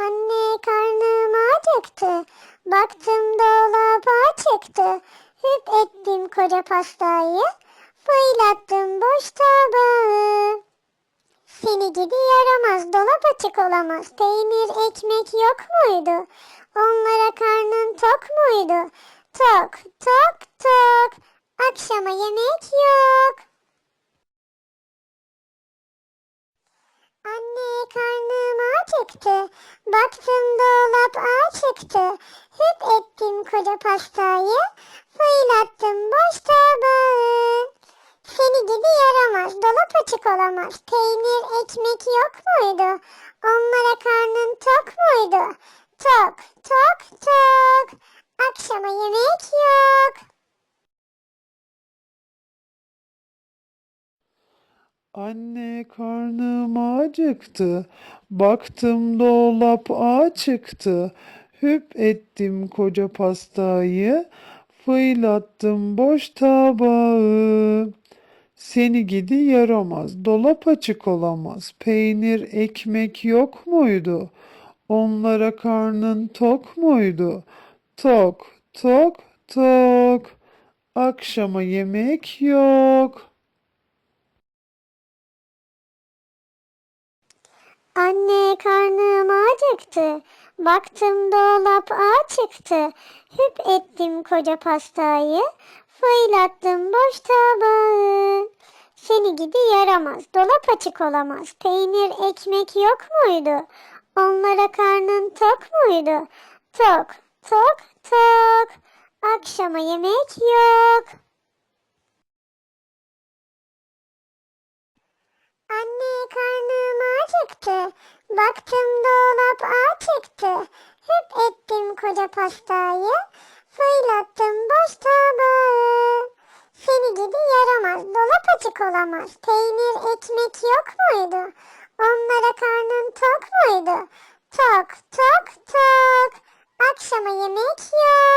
Anne karnım acıktı. Baktım dolap açıktı. Hüp ettim koca pastayı. Fırlattım boş tabağı. Seni gidi yaramaz, dolap açık olamaz. Peynir, ekmek yok muydu? Onlara karnın tok muydu? Tok, tok, tok. Akşama yemek yok. Anne karnım acıktı. Baktım dolap açıktı. Hüp ettim koca pastayı. Fırlattım boş tabağı. Seni gibi yaramaz. Dolap açık olamaz. Peynir, ekmek yok muydu? Onlara karnın tok muydu? Tok, tok, tok. Akşama yemek yok. Anne karnım acıktı. Baktım dolap açıktı. Hüp ettim koca pastayı. Fırlattım boş tabağı. Seni gidi yaramaz. Dolap açık olamaz. Peynir, ekmek yok muydu? Onlara karnın tok muydu? Tok, tok, tok. Akşama yemek yok. Anne karnım acıktı. Baktım dolap açıktı. Hüp ettim koca pastayı. Fırlattım boş tabağı. Seni gidi yaramaz. Dolap açık olamaz. Peynir, ekmek yok muydu? Onlara karnın tok muydu? Tok, tok, tok. Akşama yemek yok. Acıktı. Baktım dolap açıktı. Hüp ettim koca pastayı. Fırlattım boş tabağı. Seni gidi yaramaz. Dolap açık olamaz. Peynir, ekmek yok muydu? Onlara karnın tok muydu? Tok, tok, tok. Akşama yemek yok.